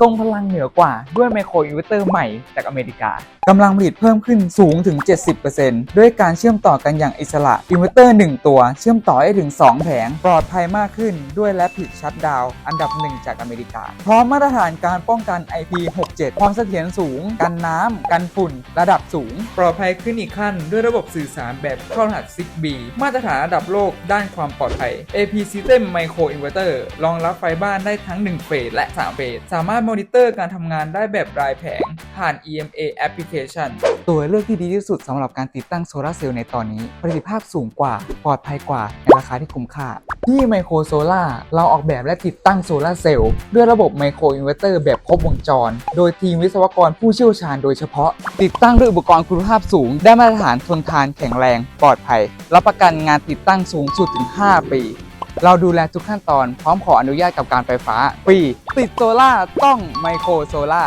ทรงพลังเหนือกว่าด้วยไมโครอินเวอร์เตอร์ใหม่จากอเมริกากำลังผลิตเพิ่มขึ้นสูงถึง 70%ด้วยการเชื่อมต่อกันอย่างอิสระอินเวอร์เตอร์ 1 ตัว เชื่อมต่อได้ถึง 2 แผง ปลอดภัยมากขึ้นด้วย Rapid Shutdown อันดับหนึ่งจากอเมริกา พร้อมมาตรฐานการป้องกัน IP67 ความเสถียรสูง กันน้ำ กันฝุ่น ระดับสูง ปลอดภัยขึ้นอีกขั้น ด้วยระบบสื่อสารแบบเข้ารหัส 6B มาตรฐานระดับโลกด้านความปลอดภัย AP System Micro Inverter รองรับไฟบ้านได้ทั้ง 1 เฟสและ 3 เฟสสามารถารถมอนิเตอร์การทำงานได้แบบรายแผง ผ่าน EMA Application ตัวเลือกที่ดีที่สุดสำหรับการติดตั้งโซลาร์เซลล์ในตอนนี้ ประสิทธิภาพสูงกว่า ปลอดภัยกว่า ในราคาที่คุ้มค่า ที่ไมโครโซล่าเราออกแบบและติดตั้งโซลาร์เซลล์ด้วยระบบไมโครอินเวอร์เตอร์แบบครบวงจร โดยทีมวิศวกรผู้เชี่ยวชาญโดยเฉพาะ ติดตั้งด้วยอุปกรณ์คุณภาพสูง ได้มาตรฐานทนทานแข็งแรง ปลอดภัย รับประกันงานติดตั้งสูงสุดถึง 5 ปี เราดูแลทุกขั้นตอนพร้อมขออนุญาตกับการไฟฟ้าฟรีติดโซล่าต้องไมโครโซล่า